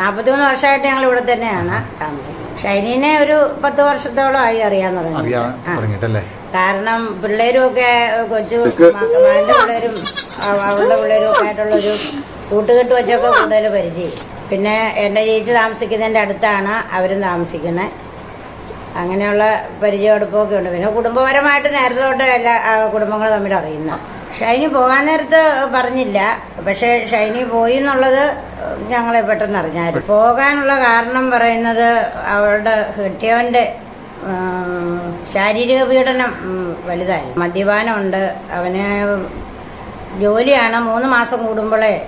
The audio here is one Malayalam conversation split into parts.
നാൽപ്പത്തിമൂന്ന് വർഷമായിട്ട് ഞങ്ങൾ ഇവിടെ തന്നെയാണ് താമസിക്കുന്നത്. ഷൈനിനെ ഒരു പത്ത് വർഷത്തോളം ആയി അറിയാൻ തുടങ്ങി. അറിയാൻ ആ. തുടങ്ങിയിട്ടല്ലേ? കാരണം പിള്ളേരും ഒക്കെ കൊച്ചു മകന്റെ പിള്ളേരും അവ- അവളുടെ പിള്ളേരും ഒക്കെ ആയിട്ടുള്ളൊരു കൂട്ടുകെട്ട് വെച്ചൊക്കെ കൂടുതൽ പരിചയം. പിന്നെ എന്റെ ചേച്ചി താമസിക്കുന്നതിന്റെ അടുത്താണ് അവരും താമസിക്കുന്നത് അങ്ങനെയുള്ള പരിചയം എടുപ്പൊക്കെ ഉണ്ട്. പിന്നെ കുടുംബപരമായിട്ട് നേരത്തെ തൊട്ട് എല്ലാ കുടുംബങ്ങളും തമ്മിൽ അറിയുന്നു ഷൈനി പോകാൻ നേരത്ത് പറഞ്ഞില്ല. പക്ഷേ ഷൈനി പോയി എന്നുള്ളത് ഞങ്ങളെ പെട്ടെന്ന് അറിഞ്ഞായിരുന്നു പോകാനുള്ള കാരണം പറയുന്നത് അവളുടെ കെട്ടിയവന്റെ ഉം, ശാരീരിക പീഡനം വലുതായിരുന്നു. മദ്യപാനമുണ്ട്. അവന് ജോലിയാണ്. മൂന്ന് മാസം കൂടുമ്പോഴേ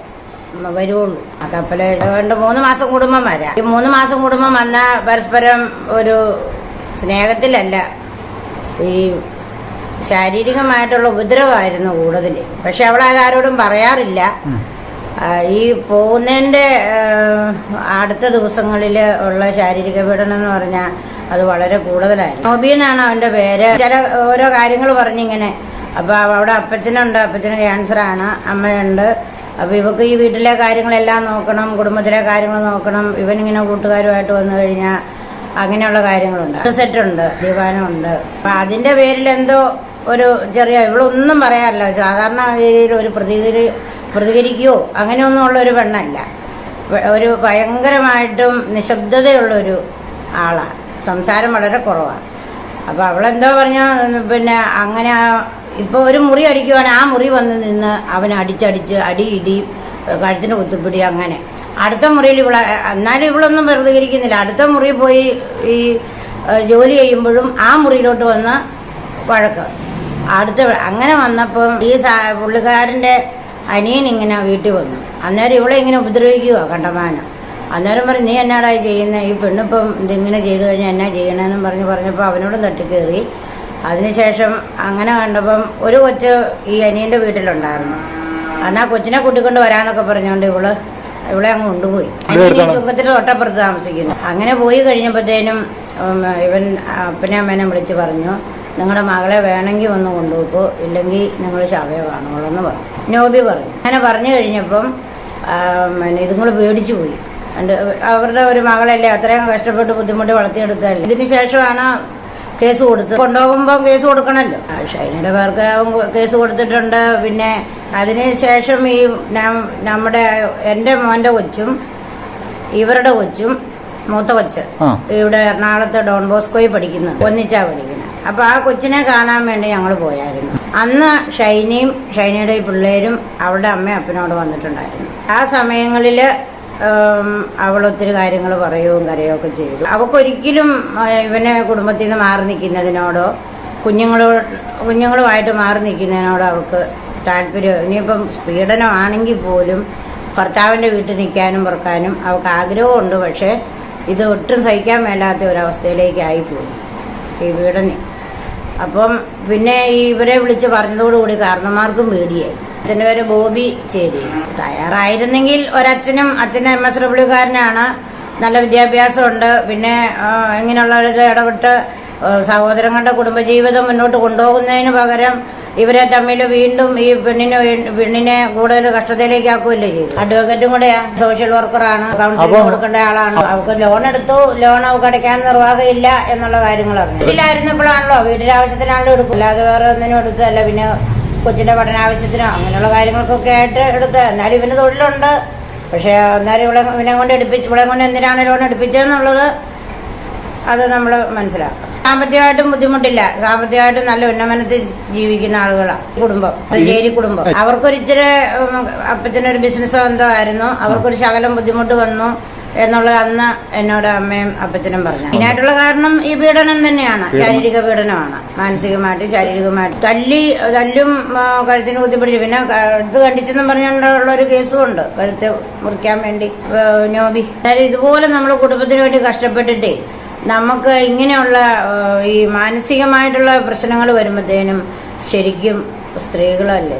വരുവുള്ളൂ. ആ കപ്പൽ കൊണ്ട് മൂന്ന് മാസം കുടുംബം വരാം. ഈ മൂന്ന് മാസം കുടുംബം വന്നാൽ പരസ്പരം ഒരു സ്നേഹത്തിലല്ല. ഈ ശാരീരികമായിട്ടുള്ള ഉപദ്രവമായിരുന്നു കൂടുതൽ. പക്ഷെ അവൾ അത് ആരോടും പറയാറില്ല. ഈ പോകുന്നതിന്റെ അടുത്ത ദിവസങ്ങളിൽ ഉള്ള ശാരീരിക പീഡനം എന്ന് പറഞ്ഞാൽ അത് വളരെ കൂടുതലായിരുന്നു. നോബീനാണ് അവന്റെ പേര്. ചില ഓരോ കാര്യങ്ങൾ പറഞ്ഞിങ്ങനെ. അപ്പോൾ അവിടെ അപ്പച്ചനുണ്ട്. അപ്പച്ചന് ക്യാൻസറാണ്. അമ്മയുണ്ട്. അപ്പോൾ ഇവക്ക് ഈ വീട്ടിലെ കാര്യങ്ങളെല്ലാം നോക്കണം. കുടുംബത്തിലെ കാര്യങ്ങൾ നോക്കണം. ഇവനിങ്ങനെ കൂട്ടുകാരുമായിട്ട് വന്നു കഴിഞ്ഞാൽ അങ്ങനെയുള്ള കാര്യങ്ങളുണ്ട്. സെറ്റുണ്ട്. ഉണ്ട് അപ്പം അതിന്റെ പേരിൽ എന്തോ ഒരു ചെറിയ ഇവളൊന്നും പറയാറില്ല. സാധാരണ രീതിയിൽ ഒരു പ്രതികരി പ്രതികരിക്കുകയോ അങ്ങനെയൊന്നും ഉള്ള ഒരു പെണ്ണല്ല. ഒരു ഭയങ്കരമായിട്ടും നിശബ്ദതയുള്ളൊരു ആളാണ് സംസാരം വളരെ കുറവാണ് അപ്പോൾ അവളെന്തോ പറഞ്ഞാൽ പിന്നെ അങ്ങനെ ഇപ്പോൾ ഒരു മുറി അടിക്കുവാണെങ്കിൽ ആ മുറി വന്ന് നിന്ന് അവൻ അടിച്ചടിച്ച് അടി ഇടി കഴുത്തിന് കുത്തിപ്പിടി അങ്ങനെ. അടുത്ത മുറിയിൽ ഇവളെ എന്നാലും ഇവളൊന്നും പ്രതികരിക്കുന്നില്ല. അടുത്ത മുറി പോയി ഈ ജോലി ചെയ്യുമ്പോഴും ആ മുറിയിലോട്ട് വന്ന് വഴക്ക്. അടുത്ത അങ്ങനെ വന്നപ്പം ഈ പുള്ളിക്കാരന്റെ അനിയൻ ഇങ്ങനെ വീട്ടിൽ വന്നു. അന്നേരം ഇവളെ ഇങ്ങനെ ഉപദ്രവിക്കുക കണ്ടമാനം. അന്നേരം പറഞ്ഞു നീ എന്നാടായി ചെയ്യുന്നത് ഈ പെണ്ണിപ്പം ഇതിങ്ങനെ ചെയ്തു കഴിഞ്ഞാൽ എന്നാ ചെയ്യണമെന്നും പറഞ്ഞ് പറഞ്ഞപ്പോൾ അവനോടും തട്ടിക്കേറി. അതിനുശേഷം അങ്ങനെ കണ്ടപ്പം ഒരു കൊച്ച് ഈ അനിയന്റെ വീട്ടിലുണ്ടായിരുന്നു. അന്നാ കൊച്ചിനെ കൂട്ടിക്കൊണ്ട് വരാന്നൊക്കെ പറഞ്ഞുകൊണ്ട് ഇവൾ ഇവിടെ അങ്ങ് കൊണ്ടുപോയി. ചുങ്കത്തിൽ തൊട്ടപ്പുറത്ത് താമസിക്കുന്നു. അങ്ങനെ പോയി കഴിഞ്ഞപ്പോഴത്തേനും ഇവൻ അപ്പനെ അമ്മേനെ വിളിച്ച് പറഞ്ഞു നിങ്ങളുടെ മകളെ വേണമെങ്കിൽ ഒന്ന് കൊണ്ടുപോക്കോ ഇല്ലെങ്കിൽ നിങ്ങൾ ശവയോ കാണുള്ളൂ എന്ന് പറഞ്ഞു. നോബി പറഞ്ഞു. അങ്ങനെ പറഞ്ഞു കഴിഞ്ഞപ്പം പിന്നെ ഇതുങ്ങൾ പേടിച്ചു പോയി. എന്റെ അവരുടെ ഒരു മകളല്ലേ അത്രയും കഷ്ടപ്പെട്ട് ബുദ്ധിമുട്ട് വളർത്തിയെടുത്തതല്ലേ ഇതിന് ശേഷമാണ് കേസ് കൊടുത്ത് കൊണ്ടുപോകുമ്പോൾ കേസ് കൊടുക്കണമല്ലോ. ഷൈനയുടെ പേർക്ക് കേസ് കൊടുത്തിട്ടുണ്ട്. പിന്നെ അതിന് ശേഷം ഈ നമ്മുടെ എന്റെ മോന്റെ കൊച്ചും ഇവരുടെ കൊച്ചും മൂത്ത കൊച്ച്. ഇവിടെ എറണാകുളത്ത് ഡോൺ ബോസ്കോയിൽ പഠിക്കുന്നു. ഒന്നിച്ചാ പഠിക്കുന്നത്. അപ്പൊ ആ കൊച്ചിനെ കാണാൻ വേണ്ടി ഞങ്ങൾ പോയായിരുന്നു. അന്ന് ഷൈനിയും ഷൈനയുടെ പിള്ളേരും അവളുടെ അമ്മയും അപ്പനോട് വന്നിട്ടുണ്ടായിരുന്നു. ആ സമയങ്ങളിൽ അവൾ ഒത്തിരി കാര്യങ്ങൾ പറയുകയും ഒക്കെ ചെയ്തു. അവക്കൊരിക്കലും ഇവനെ കുടുംബത്തിൽ നിന്ന് മാറി നിൽക്കുന്നതിനോടോ കുഞ്ഞുങ്ങളോ കുഞ്ഞുങ്ങളുമായിട്ട് മാറി നിൽക്കുന്നതിനോടോ അവൾക്ക് താല്പര്യം ഇനിയിപ്പം പീഡനമാണെങ്കിൽ പോലും ഭർത്താവിന്റെ വീട്ടിൽ നിൽക്കാനും പുറക്കാനും അവൾക്ക് ആഗ്രഹമുണ്ട്. പക്ഷേ ഇത് ഒട്ടും സഹിക്കാൻ മേലാത്ത ഒരവസ്ഥയിലേക്കായിപ്പോയി ഈ വീടനെ അപ്പം പിന്നെ ഇവരെ വിളിച്ച് പറഞ്ഞതോടുകൂടി കാരണന്മാർക്കും പേടിയായി. അച്ഛന്റെ പേര് ബോബി ചേരി. തയ്യാറായിരുന്നെങ്കിൽ ഒരച്ഛനും അച്ഛൻ എം എസ് ഡബ്ല്യുകാരനാണ് നല്ല വിദ്യാഭ്യാസമുണ്ട്. പിന്നെ ഇങ്ങനെയുള്ളവരുടെ ഇടപെട്ട് സഹോദരങ്ങളുടെ കുടുംബജീവിതം മുന്നോട്ട് കൊണ്ടുപോകുന്നതിന് പകരം ഇവരെ തമ്മിൽ വീണ്ടും ഈ പെണ്ണിനെ പെണ്ണിനെ കൂടുതൽ കഷ്ടത്തിലേക്ക് ആക്കുകയല്ലേ ചെയ്തു അഡ്വക്കേറ്റും കൂടെയാ സോഷ്യൽ വർക്കറാണ് കൗൺസിലിംഗ് കൊടുക്കേണ്ട ആളാണ്. അവർക്ക് ലോൺ എടുത്തു ലോൺ അവർക്ക് അടയ്ക്കാൻ നിർവാഹമില്ല എന്നുള്ള കാര്യങ്ങൾ അറിഞ്ഞു വീട്ടിലായിരുന്നപ്പോഴാണല്ലോ വീട്ടിലെ ആവശ്യത്തിനാണല്ലോ എടുക്കും അല്ലാതെ വേറെ ഒന്നിനും എടുത്തതല്ല. പിന്നെ കൊച്ചിന്റെ പഠനാവശ്യത്തിനോ അങ്ങനെയുള്ള കാര്യങ്ങൾക്കൊക്കെ ആയിട്ട് എടുത്ത് എന്നാലും ഇവന് തൊഴിലുണ്ട്. പക്ഷെ എന്നാലും ഇവിടെ ഇവനെ കൊണ്ട് എടുപ്പിച്ച് ഇവിടെ കൊണ്ട് എന്തിനാണ് ലോൺ എടുപ്പിച്ചതെന്നുള്ളത് അത് നമ്മൾ മനസ്സിലാക്കണം സാമ്പത്തികമായിട്ടും ബുദ്ധിമുട്ടില്ല. സാമ്പത്തികമായിട്ടും നല്ല ഉന്നമനത്തിൽ ജീവിക്കുന്ന ആളുകളാണ് കുടുംബം. ജേരി കുടുംബം. അവർക്കൊരു ഇച്ചിരി ഉം, അപ്പച്ചനൊരു ബിസിനസ് എന്തോ ആയിരുന്നു. അവർക്കൊരു ശകലം ബുദ്ധിമുട്ട് വന്നു എന്നുള്ളത് അന്ന് എന്നോട് അമ്മയും അപ്പച്ചനും പറഞ്ഞു. ഇതിനായിട്ടുള്ള കാരണം ഈ പീഡനം തന്നെയാണ്. ശാരീരിക പീഡനമാണ്. മാനസികമായിട്ട് ശാരീരികമായിട്ട്. തല്ലി തല്ലും കഴുത്തിന് കുത്തിപ്പിടിച്ച്. പിന്നെ കഴുത്ത് കണ്ടിച്ചെന്നും പറഞ്ഞുകൊണ്ടുള്ള ഒരു കേസും ഉണ്ട് കഴുത്ത് മുറിക്കാൻ വേണ്ടി നോബി. ഇതുപോലെ നമ്മൾ കുടുംബത്തിന് വേണ്ടി കഷ്ടപ്പെട്ടിട്ടേ നമുക്ക് ഇങ്ങനെയുള്ള ഈ മാനസികമായിട്ടുള്ള പ്രശ്നങ്ങൾ വരുമ്പോഴത്തേനും ശരിക്കും സ്ത്രീകളല്ലേ?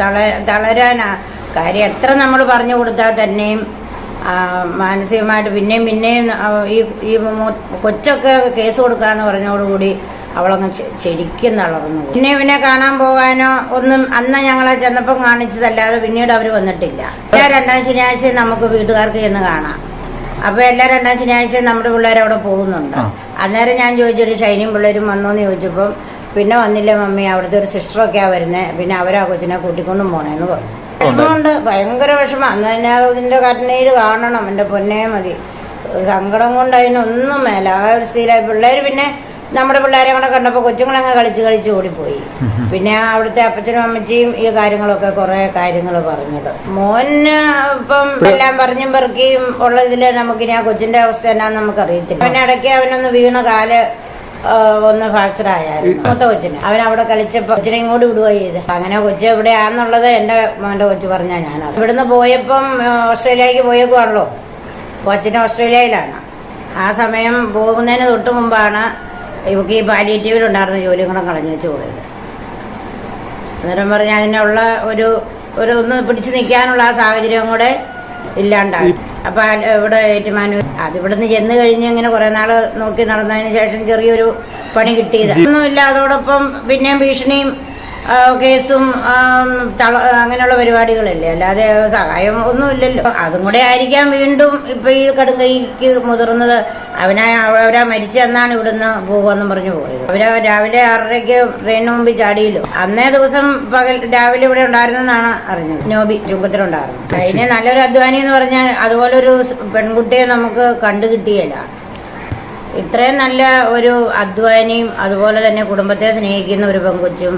തള തളരാനാ കാര്യം എത്ര നമ്മൾ പറഞ്ഞു കൊടുത്താൽ തന്നെയും മാനസികമായിട്ട് പിന്നെയും പിന്നെയും ഈ ഈ കൊച്ചൊക്കെ കേസ് കൊടുക്കാന്ന് പറഞ്ഞതോടുകൂടി അവളങ്ങ് ശരിക്കും തളർന്നു. പിന്നെ ഇവനെ കാണാൻ പോകാനോ ഒന്നും അന്ന് ഞങ്ങളെ ചെന്നപ്പം കാണിച്ചതല്ലാതെ പിന്നീട് അവർ വന്നിട്ടില്ല. എല്ലാ രണ്ടാം ശനിയാഴ്ച നമുക്ക് വീട്ടുകാർക്ക് ചെന്ന് കാണാം. അപ്പൊ എല്ലാ രണ്ടാം ശനിയാഴ്ച നമ്മുടെ പിള്ളേർ അവിടെ പോകുന്നുണ്ട്. അന്നേരം ഞാൻ ചോദിച്ചൊരു ഷൈനിയും പിള്ളേരും വന്നോന്ന് ചോദിച്ചപ്പം പിന്നെ വന്നില്ല മമ്മി അവിടുത്തെ ഒരു സിസ്റ്റർ സിസ്റ്ററൊക്കെയാ വരുന്നത് പിന്നെ അവരാ കൊച്ചിനെ കൂട്ടിക്കൊണ്ടും പോണേന്ന് പറഞ്ഞു. വിഷമമുണ്ട് ഭയങ്കര വിഷമം. അന്ന് തന്നെ അതിന്റെ കരുണയിൽ കാണണം എന്റെ പൊന്നേ മതി. സങ്കടം കൊണ്ട് അതിനൊന്നും മേല. ആ ഒരു സ്ഥിരമായി പിള്ളേര് പിന്നെ നമ്മുടെ പിള്ളേരെ കൂടെ കണ്ടപ്പോൾ കൊച്ചുങ്ങളങ്ങ് കളിച്ച് കളിച്ച് ഓടിപ്പോയി. പിന്നെ അവിടുത്തെ അപ്പച്ചനും അമ്മച്ചിയും ഈ കാര്യങ്ങളൊക്കെ കുറെ കാര്യങ്ങൾ പറഞ്ഞത്. മോന് ഇപ്പം എല്ലാം പറഞ്ഞും പെറുക്കിയും ഉള്ളതിൽ നമുക്കിനി ആ കൊച്ചിന്റെ അവസ്ഥ എന്നാന്ന് നമുക്ക് അറിയത്തില്ല അവൻ ഇടയ്ക്ക് അവനൊന്ന് വീണ കാൽ ഒന്ന് ഫ്രാക്ചർ ആയായിരുന്നു. മൊത്ത കൊച്ചിന്. അവൻ അവിടെ കളിച്ചപ്പോ കൊച്ചിനെ ഇങ്ങോട്ട് വിടുക ചെയ്ത്. അങ്ങനെ കൊച്ചു എവിടെയാന്നുള്ളത് എന്റെ മോന്റെ കൊച്ചു പറഞ്ഞാ ഞാൻ ഇവിടുന്ന് പോയപ്പം ഓസ്ട്രേലിയക്ക് പോയേക്കുവാണല്ലോ. കൊച്ചിന് ഓസ്ട്രേലിയയിലാണ്. ആ സമയം പോകുന്നതിന് തൊട്ട് മുമ്പാണ് ഇവക്ക് ഈ പാലിയേറ്റീവിലുണ്ടായിരുന്ന ജോലിയും കൂടെ കളഞ്ഞു വെച്ച് പോയത്. അന്നേരം പറഞ്ഞാൽ അതിനുള്ള ഒരു ഒരു ഒന്ന് പിടിച്ചു നിൽക്കാനുള്ള ആ സാഹചര്യം കൂടെ ഇല്ലാണ്ടായി. അപ്പൊ ഇവിടെ ഏറ്റുമാനൂർ അതിവിടുന്ന് ചെന്ന് കഴിഞ്ഞ് ഇങ്ങനെ കുറെ നാൾ നോക്കി നടന്നതിന് ശേഷം ചെറിയൊരു പണി കിട്ടിയത്. ഒന്നുമില്ല അതോടൊപ്പം പിന്നെയും ഭീഷണിയും കേസും അങ്ങനെയുള്ള പരിപാടികളല്ലേ? അല്ലാതെ സഹായം ഒന്നുമില്ലല്ലോ അതും കൂടെ ആയിരിക്കാം വീണ്ടും ഇപ്പൊ ഈ കടുങ്കൈക്ക് മുതിർന്നത്. അവനാ അവരാ മരിച്ചെന്നാണ് ഇവിടുന്ന് പോകുമെന്നും പറഞ്ഞു പോയത്. അവർ രാവിലെ ആറരയ്ക്ക് ട്രെയിനിന് മുമ്പ് ചാടിയല്ലോ. അന്നേ ദിവസം പകൽ രാവിലെ ഇവിടെ ഉണ്ടായിരുന്നെന്നാണ് അറിഞ്ഞത്. നോബി ചുങ്കത്തിലുണ്ടായിരുന്നു. അതിന് നല്ലൊരു അധ്വാനി എന്ന് പറഞ്ഞാൽ അതുപോലെ ഒരു പെൺകുട്ടിയെ നമുക്ക് കണ്ടു കിട്ടിയല്ല ഇത്രയും നല്ല ഒരു അധ്വാനിയും അതുപോലെ തന്നെ കുടുംബത്തെ സ്നേഹിക്കുന്ന ഒരു പെൺകൊച്ചും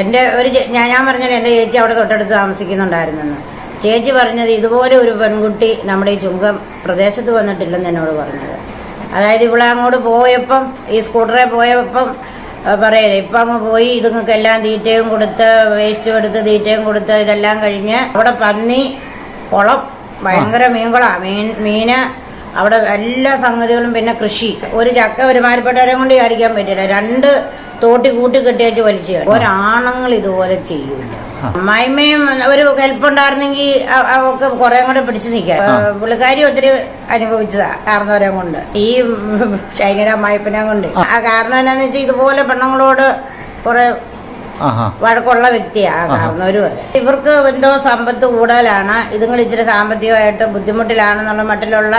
എന്റെ ഒരു ഞാൻ ഞാൻ പറഞ്ഞത് എന്റെ ചേച്ചി അവിടെ തൊട്ടടുത്ത് താമസിക്കുന്നുണ്ടായിരുന്നെന്ന്. ചേച്ചി പറഞ്ഞത് ഇതുപോലെ ഒരു പെൺകുട്ടി നമ്മുടെ ഈ ചുങ്കം പ്രദേശത്ത് വന്നിട്ടില്ലെന്ന് എന്നോട് പറഞ്ഞത്. അതായത് ഇവിടെ അങ്ങോട്ട് പോയപ്പം ഈ സ്കൂട്ടറെ പോയപ്പം പറയരുത് ഇപ്പം അങ്ങ് പോയി ഇതുങ്ങൾക്കെല്ലാം തീറ്റയും കൊടുത്ത് വേസ്റ്റും എടുത്ത് തീറ്റയും കൊടുത്ത് ഇതെല്ലാം കഴിഞ്ഞ് അവിടെ പന്നി കുളം ഭയങ്കര മീൻകുളാണ് മീൻ മീന് അവിടെ എല്ലാ സംഗതികളും പിന്നെ കൃഷി. ഒരു ചക്ക ഒരുമാതിരിപ്പെട്ടവരെ കൊണ്ട് കാണിക്കാൻ പറ്റില്ല. രണ്ട് തോട്ടി കൂട്ടി കെട്ടിയച്ച് വലിച്ചു. ഒരാണുങ്ങൾ ഇതുപോലെ ചെയ്യൂല. അമ്മായിമ്മയും ഒരു ഹെൽപ്പ് ഉണ്ടായിരുന്നെങ്കിൽ അവർക്ക് കുറെ കൂടെ പിടിച്ചു നിൽക്കാം പുള്ളിക്കാരി ഒത്തിരി അനുഭവിച്ചതാ കാരണവരെ കൊണ്ട്. ഈ ഷൈനയുടെ അമ്മായിപ്പനെ കൊണ്ട്. ആ. കാരണം എന്നാന്ന് വെച്ചാൽ ഇതുപോലെ പെണ്ണുങ്ങളോട് കുറെ വഴക്കുള്ള വ്യക്തിയാണ് കാരണവര് വരെ ഇവർക്ക് എന്തോ സമ്പത്ത് കൂടുതലാണ്. ഇതുങ്ങൾ ഇച്ചിരി സാമ്പത്തികമായിട്ട് ബുദ്ധിമുട്ടിലാണെന്നുള്ള മട്ടിലുള്ള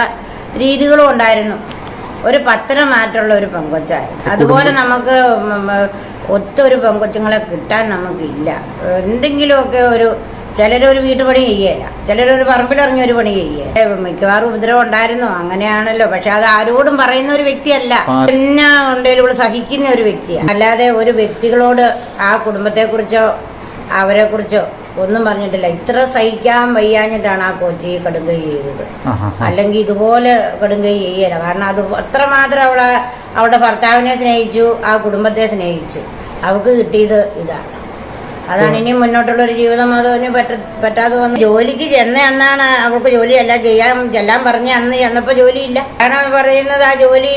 രീതികളും ഉണ്ടായിരുന്നു. ഒരു മാറ്റുള്ള ഒരു പെങ്കൊച്ചായിരുന്നു അതുപോലെ നമുക്ക് ഒത്തൊരു പെങ്കൊച്ചുങ്ങളെ കിട്ടാൻ നമുക്കില്ല. എന്തെങ്കിലുമൊക്കെ ഒരു ചിലരൊരു വീട്ടുപണി ചെയ്യേല ചിലരൊരു പറമ്പിലിറങ്ങി ഒരു പണി ചെയ്യേ മിക്കവാറും ഉപദ്രവം ഉണ്ടായിരുന്നു. അങ്ങനെയാണല്ലോ. പക്ഷെ അത് ആരോടും പറയുന്ന ഒരു വ്യക്തിയല്ല. പിന്നെ ഉണ്ടെങ്കിലും ഇവിടെ സഹിക്കുന്ന ഒരു വ്യക്തിയാണ്. അല്ലാതെ ഒരു വ്യക്തികളോട് ആ കുടുംബത്തെ കുറിച്ചോ അവരെ കുറിച്ചോ ഒന്നും പറഞ്ഞിട്ടില്ല. ഇത്ര സഹിക്കാൻ വയ്യാഞ്ഞിട്ടാണ് ആ കൊച്ചി കടുങ്കൈ ചെയ്തത്. അല്ലെങ്കിൽ ഇതുപോലെ കടുങ്കൈ ചെയ്യല കാരണം അത് അത്രമാത്രം അവളെ അവളുടെ ഭർത്താവിനെ സ്നേഹിച്ചു ആ കുടുംബത്തെ സ്നേഹിച്ചു. അവക്ക് കിട്ടിയത് ഇതാണ്. അതാണ് ഇനി മുന്നോട്ടുള്ള ഒരു ജീവിതം. അതിന് പറ്റ പറ്റാതെ വന്ന് ജോലിക്ക് ചെന്ന അന്നാണ് അവൾക്ക് ജോലിയല്ല ചെയ്യാൻ ചെല്ലാൻ പറഞ്ഞ അന്ന് ചെന്നപ്പോ ജോലിയില്ല. കാരണം പറയുന്നത് ആ ജോലി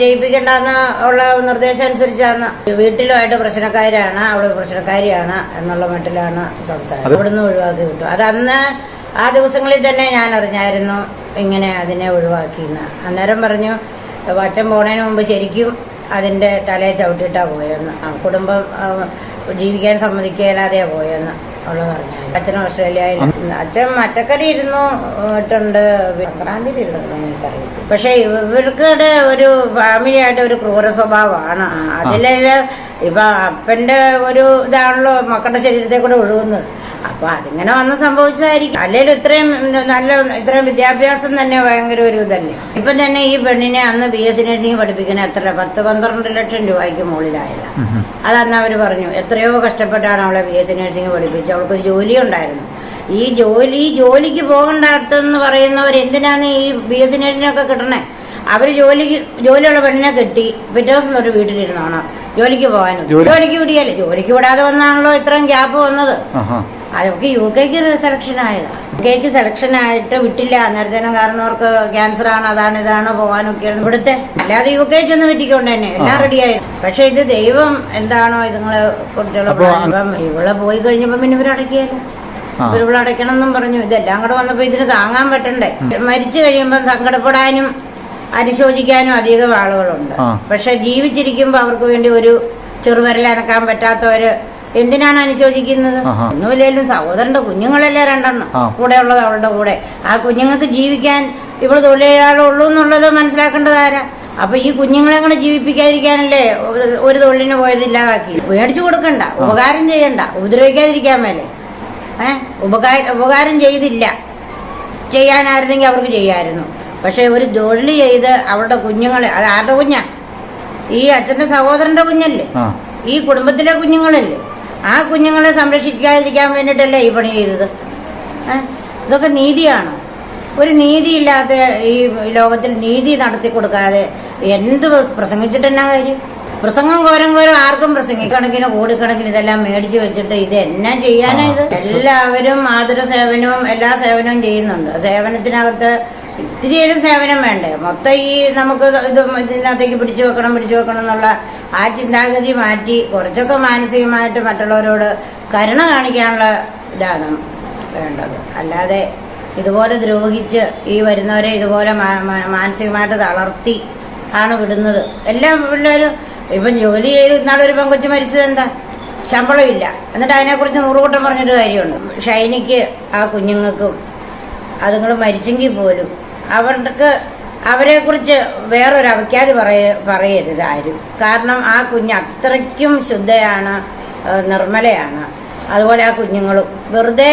ചെയ്യിപ്പിക്കണ്ടെന്ന് ഉള്ള നിർദ്ദേശം അനുസരിച്ചാണ്. വീട്ടിലുമായിട്ട് പ്രശ്നക്കാരാണ് അവൾ പ്രശ്നക്കാരിയാണ് എന്നുള്ള മട്ടിലാണ് സംസാരം. അവിടുന്ന് ഒഴിവാക്കി വിട്ടു. അത് അന്ന് ആ ദിവസങ്ങളിൽ തന്നെ ഞാൻ അറിഞ്ഞായിരുന്നു ഇങ്ങനെ അതിനെ ഒഴിവാക്കിയെന്ന് അന്നേരം പറഞ്ഞു അച്ഛൻ പോണതിന് മുമ്പ് ശരിക്കും അതിന്റെ തലയെ ചവിട്ടിയിട്ടാണ് പോയെന്ന്. കുടുംബം ജീവിക്കാൻ സമ്മതിക്കാതെ പോയെന്ന്. ഉള്ളത് അച്ഛൻ ഓസ്ട്രേലിയയിൽ അച്ഛൻ മറ്റക്കരി ഇരുന്നു ഇട്ടുണ്ട്. സംക്രാന്തിയിൽ ഇരുന്നു പക്ഷെ ഇവർക്കടെ ഒരു ഫാമിലി ആയിട്ട് ഒരു ക്രൂര സ്വഭാവമാണ്. അതിലെ ഇപ്പൊ അപ്പന്റെ ഒരു ഇതാണല്ലോ മക്കളുടെ ശരീരത്തെ കൂടെ ഒഴുകുന്നത്. അപ്പൊ അതിങ്ങനെ വന്ന് സംഭവിച്ചതായിരിക്കും. അല്ലെങ്കിൽ ഇത്രയും നല്ല ഇത്രയും വിദ്യാഭ്യാസം തന്നെ ഭയങ്കര ഒരു ഇതല്ലേ? ഇപ്പൊ തന്നെ ഈ പെണ്ണിനെ അന്ന് ബി എസ് സി നഴ്സിംഗ് പഠിപ്പിക്കണ എത്ര പത്ത് പന്ത്രണ്ട് ലക്ഷം രൂപയ്ക്ക് മുകളിലായില്ല അതന്ന് അവർ പറഞ്ഞു എത്രയോ കഷ്ടപ്പെട്ടാണ് അവളെ ബി എസ് സി നഴ്സിംഗ് പഠിപ്പിച്ചത്. അവൾക്കൊരു ജോലി ഉണ്ടായിരുന്നു ഈ ജോലി ജോലിക്ക് പോകണ്ടാത്തെന്ന് പറയുന്നവർ എന്തിനാണ് ഈ ബി എസ് സി നേഴ്സിനൊക്കെ കിട്ടണേ? അവർ ജോലിക്ക് ജോലിയുള്ള പെണ്ണിനെ കെട്ടി പിറ്റേ ദിവസം തൊട്ട് വീട്ടിലിരുന്നോണം. ജോലിക്ക് പോകാനും. ജോലി- ജോലിക്ക് വിടിയല്ലേ? ജോലിക്ക് വിടാതെ വന്നാണല്ലോ ഇത്രയും ഗ്യാപ്പ് വന്നത്. അതൊക്കെ യു കെക്ക് സെലക്ഷൻ ആയതാണ് യു കെക്ക് സെലക്ഷൻ ആയിട്ട് വിട്ടില്ല. അന്നേരത്തേനും കാരണവർക്ക് ക്യാൻസർ ആണ് അതാണ് ഇതാണ് പോകാനൊക്കെ ഇവിടുത്തെ അല്ലാതെ യു കെ ചെന്ന് പറ്റിക്കൊണ്ട് തന്നെ. എല്ലാം റെഡിയായി പക്ഷെ ഇത് ദൈവം എന്താണോ ഇതുങ്ങളെ കുറിച്ചുള്ള ഇവിടെ ഇപ്പം ഇവളെ പോയി കഴിഞ്ഞപ്പോ പിന്നെ ഇവരടക്കിയല്ലോ അടയ്ക്കണം എന്നും പറഞ്ഞു. ഇതെല്ലാം കൂടെ വന്നപ്പോ ഇതിന് താങ്ങാൻ പറ്റണ്ടേ? മരിച്ചു കഴിയുമ്പോൾ സങ്കടപ്പെടാനും അനുശോചിക്കാനും അധികം ആളുകളുണ്ട്. പക്ഷെ ജീവിച്ചിരിക്കുമ്പോ അവർക്ക് വേണ്ടി ഒരു ചെറുവിരൽ അനക്കാൻ പറ്റാത്തവര് എന്തിനാണ് അനുശോചിക്കുന്നത്. ഒന്നുമില്ലെങ്കിലും സഹോദരന്റെ കുഞ്ഞുങ്ങളല്ലേ രണ്ടെണ്ണം. കൂടെ ഉള്ളത് അവളുടെ കൂടെ. ആ കുഞ്ഞുങ്ങൾക്ക് ജീവിക്കാൻ ഇവൾ തൊഴിലാളുള്ളൂ എന്നുള്ളത് മനസ്സിലാക്കേണ്ടതാരാ അപ്പൊ ഈ കുഞ്ഞുങ്ങളെ കൂടെ ജീവിപ്പിക്കാതിരിക്കാനല്ലേ ഒരു- തൊഴിലിന് പോയത് ഇല്ലാതാക്കി? മേടിച്ചു കൊടുക്കണ്ട ഉപകാരം ചെയ്യണ്ട ഉപദ്രവിക്കാതിരിക്കാൻ മേലെ. ഏഹ് ഉപകാര ഉപകാരം ചെയ്തില്ല. ചെയ്യാനായിരുന്നെങ്കിൽ അവർക്ക് ചെയ്യായിരുന്നു. പക്ഷെ ഒരു തൊഴിൽ ചെയ്ത് അവളുടെ കുഞ്ഞുങ്ങളെ അത് ആരുടെ കുഞ്ഞാ? ഈ അച്ഛന്റെ സഹോദരന്റെ കുഞ്ഞല്ലേ? ഈ കുടുംബത്തിലെ കുഞ്ഞുങ്ങളല്ലേ? ആ കുഞ്ഞുങ്ങളെ സംരക്ഷിക്കാതിരിക്കാൻ വേണ്ടിയിട്ടല്ലേ ഈ പണി ചെയ്തത്? ഇതൊക്കെ നീതിയാണോ? ഒരു നീതിയില്ലാത്ത ഈ ലോകത്തിൽ നീതി നടത്തി കൊടുക്കാതെ എന്ത് പ്രസംഗിച്ചിട്ട് എന്നാ കാര്യം? പ്രസംഗം കോരം കോരം ആർക്കും പ്രസംഗിക്കണക്കിന് കോടിക്കണക്കിന് ഇതെല്ലാം മേടിച്ചു വെച്ചിട്ട് ഇത് എന്നാ ചെയ്യാനാ ഇത്? എല്ലാവരും ആതുര സേവനവും എല്ലാ സേവനവും ചെയ്യുന്നുണ്ട്. സേവനത്തിനകത്ത് ഇത്തിരിയേലും സേവനം വേണ്ടേ? മൊത്തം ഈ നമുക്ക് ഇത് ഇതിനകത്തേക്ക് പിടിച്ചു വെക്കണം പിടിച്ചു വെക്കണം എന്നുള്ള ആ ചിന്താഗതി മാറ്റി കുറച്ചൊക്കെ മാനസികമായിട്ട് മറ്റുള്ളവരോട് കരുണ കാണിക്കാനുള്ള ഇതാണ് വേണ്ടത്. അല്ലാതെ ഇതുപോലെ ദ്രോഹിച്ച് ഈ വരുന്നവരെ ഇതുപോലെ മാനസികമായിട്ട് തളർത്തി ആണ് വിടുന്നത്. എല്ലാ പിള്ളേരും ഇപ്പം ജോലി ചെയ്ത് ഇന്നാളൊരു പെങ്കൊച്ച് മരിച്ചത് എന്താ ശമ്പളമില്ല എന്നിട്ട് അതിനെക്കുറിച്ച് നൂറുകൂട്ടം പറഞ്ഞിട്ട് കാര്യമുണ്ട്. ഷൈനിക്ക് ആ കുഞ്ഞുങ്ങൾക്കും അതുങ്ങൾ മരിച്ചെങ്കിൽ പോലും അവർക്ക് അവരെ കുറിച്ച് വേറൊരു അവയ്ക്കാതി പറയ പറയരുത് കാരണം ആ കുഞ്ഞ് അത്രയ്ക്കും ശുദ്ധയാണ് നിർമ്മലയാണ്. അതുപോലെ ആ കുഞ്ഞുങ്ങളും. വെറുതെ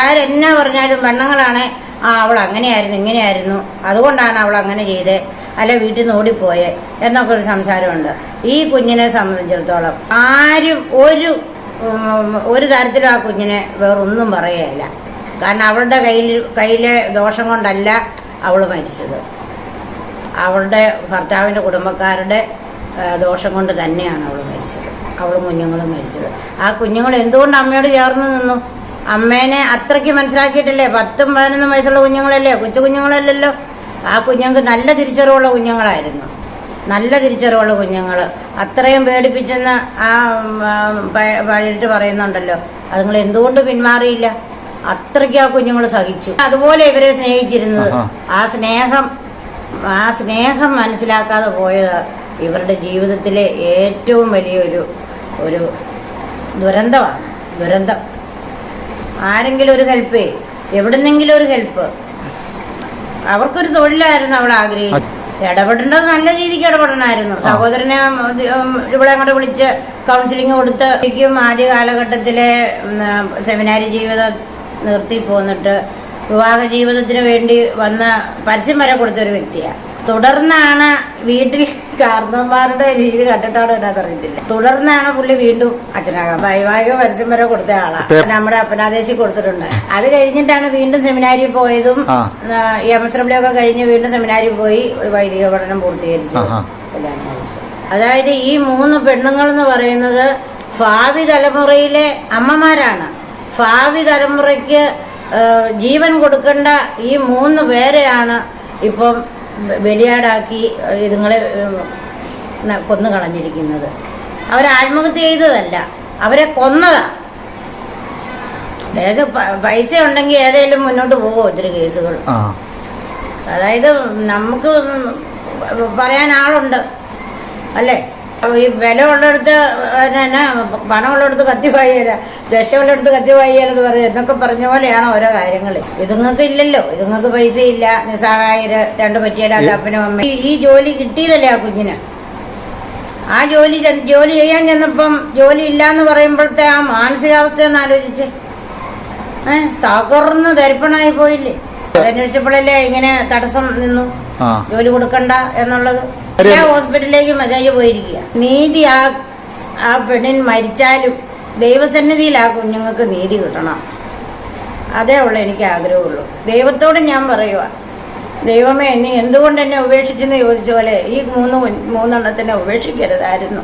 ആരെന്നാ പറഞ്ഞാലും പെണ്ണുങ്ങളാണ് ആ അവൾ അങ്ങനെയായിരുന്നു ഇങ്ങനെയായിരുന്നു. അതുകൊണ്ടാണ് അവൾ അങ്ങനെ ചെയ്തത് അല്ല വീട്ടിൽ നിന്ന് ഓടിപ്പോയെ എന്നൊക്കെ ഒരു സംസാരമുണ്ട്. ഈ കുഞ്ഞിനെ സംബന്ധിച്ചിടത്തോളം ആരും ഒരു ഒരു തരത്തിലും ആ കുഞ്ഞിനെ വേറൊന്നും പറയുകയില്ല കാരണം അവളുടെ കയ്യിൽ കയ്യിലെ ദോഷം കൊണ്ടല്ല അവൾ മരിച്ചത്. അവളുടെ ഭർത്താവിന്റെ കുടുംബക്കാരുടെ ദോഷം കൊണ്ട് തന്നെയാണ് അവൾ മരിച്ചത്. അവൾ കുഞ്ഞുങ്ങളും മരിച്ചത്. ആ കുഞ്ഞുങ്ങൾ എന്തുകൊണ്ട് അമ്മയോട് ചേർന്ന് നിന്നു? അമ്മേനെ അത്രയ്ക്ക് മനസ്സിലാക്കിയിട്ടില്ലേ? പത്തും പതിനൊന്നും വയസ്സുള്ള കുഞ്ഞുങ്ങളല്ലേ? കൊച്ചു കുഞ്ഞുങ്ങളല്ലല്ലോ. ആ കുഞ്ഞുങ്ങൾക്ക് നല്ല തിരിച്ചറിവുള്ള കുഞ്ഞുങ്ങളായിരുന്നു. നല്ല തിരിച്ചറിവുള്ള കുഞ്ഞുങ്ങൾ അത്രയും പേടിപ്പിച്ചെന്ന് ആ ഉം, ആ, പ- പലയിട്ട് പറയുന്നുണ്ടല്ലോ. അതുങ്ങൾ എന്തുകൊണ്ട് പിന്മാറിയില്ല? അത്രയ്ക്ക് ആ കുഞ്ഞുങ്ങൾ സഹിച്ചു. അതുപോലെ ഇവരെ സ്നേഹിച്ചിരുന്നത്. ആ സ്നേഹം ആ സ്നേഹം മനസ്സിലാക്കാതെ പോയത് ഇവരുടെ ജീവിതത്തിലെ ഏറ്റവും വലിയൊരു ഒരു ദുരന്തമാണ്. ദുരന്തം. ആരെങ്കിലും ഒരു ഹെൽപ്പ് എവിടുന്നെങ്കിലും ഒരു ഹെൽപ്പ്. അവർക്കൊരു തൊഴിലായിരുന്നു അവൾ ആഗ്രഹിച്ചത്. ഇടപെടേണ്ടത് നല്ല രീതിക്ക് ഇടപെടണമായിരുന്നു. സഹോദരനെ ഇവിടെ അങ്ങോട്ട് വിളിച്ച് കൗൺസിലിംഗ് കൊടുത്ത് ആദ്യ കാലഘട്ടത്തിലെ സെമിനാരി ജീവിതം നിർത്തി പോന്നിട്ട് വിവാഹ ജീവിതത്തിന് വേണ്ടി വന്ന പരസ്യം വരെ കൊടുത്ത ഒരു വ്യക്തിയാണ് തുടർന്നാണ് വീട്ടിൽ കാർന്നന്മാരുടെ രീതി കണ്ടിട്ടാണോ എന്നാ അറിയത്തില്ല. തുടർന്നാണ് പുള്ളി വീണ്ടും അച്ഛനാകാം വൈവാഹിക പരസ്യം വരെ കൊടുത്ത ആളാണ് നമ്മുടെ അപ്പനാദേശി കൊടുത്തിട്ടുണ്ട്. അത് കഴിഞ്ഞിട്ടാണ് വീണ്ടും സെമിനാരിൽ പോയതും ആ. എം എസ് ഡബ്ല്യു ഒക്കെ കഴിഞ്ഞ് വീണ്ടും സെമിനാരിൽ പോയി വൈദിക പഠനം പൂർത്തീകരിച്ചു അതായത് ഈ മൂന്ന് പെണ്ണുങ്ങൾ എന്ന് പറയുന്നത് ഭാവി തലമുറയിലെ അമ്മമാരാണ്. ഭാവി തലമുറയ്ക്ക് ജീവൻ കൊടുക്കേണ്ട ഈ മൂന്ന് പേരെയാണ് ഇപ്പം ബലിയാടാക്കി ഇതുങ്ങളെ കൊന്നു കളഞ്ഞിരിക്കുന്നത് അവർ ആത്മഹത്യ ചെയ്തതല്ല അവരെ കൊന്നതാ. ഏത് പൈസ ഉണ്ടെങ്കിൽ ഏതെങ്കിലും മുന്നോട്ട് പോകുമോ ഒത്തിരി കേസുകൾ. അതായത് നമുക്ക് പറയാൻ ആളുണ്ട്. അല്ലേ? ഈ വില ഉള്ളിടത്ത് പണമുള്ളടുത്ത് പണമുള്ളിടത്ത് കത്തി പായല ദശമുള്ളിടത്ത് കത്തി പായലെന്ന് പറയും എന്നൊക്കെ പറഞ്ഞ പോലെയാണ് ഓരോ കാര്യങ്ങൾ ഇതുങ്ങൾക്ക് ഇല്ലല്ലോ ഇതുങ്ങൾക്ക് പൈസ ഇല്ല നിസ്സഹായര് രണ്ട് പറ്റിയല്ലാത്ത അപ്പനും അമ്മയും. ഈ- ജോലി കിട്ടിയതല്ലേ ആ കുഞ്ഞിന്? ആ ജോലി ജോലി ചെയ്യാൻ ചെന്നപ്പം ജോലി ഇല്ല എന്ന് പറയുമ്പോഴത്തെ ആ മാനസികാവസ്ഥ ഒന്ന് ആലോചിച്ച്. ഏഹ് തകർന്ന് ദരിപ്പണായി പോയില്ലേ? അതന്വേഷിച്ചപ്പോഴല്ലേ ഇങ്ങനെ തടസ്സം നിന്നു? ജോലി കൊടുക്കണ്ട എന്നുള്ളത്? എല്ലാ ഹോസ്പിറ്റലിലേക്ക് മെസ്സേജ് പോയിരിക്കുക. നീതി ആ ആ പെണ്ണിൻ മരിച്ചാലും ദൈവസന്നിധിയിൽ ആ കുഞ്ഞുങ്ങൾക്ക് നീതി കിട്ടണം. അതേ ഉള്ളൂ എനിക്ക് ആഗ്രഹമുള്ളൂ. ദൈവത്തോട് ഞാൻ പറയുക ദൈവമേ നീ എന്തുകൊണ്ട് എന്നെ ഉപേക്ഷിച്ചെന്ന് ചോദിച്ച പോലെ ഈ മൂന്ന് മൂന്നെണ്ണത്തിനെ ഉപേക്ഷിക്കരുതായിരുന്നു.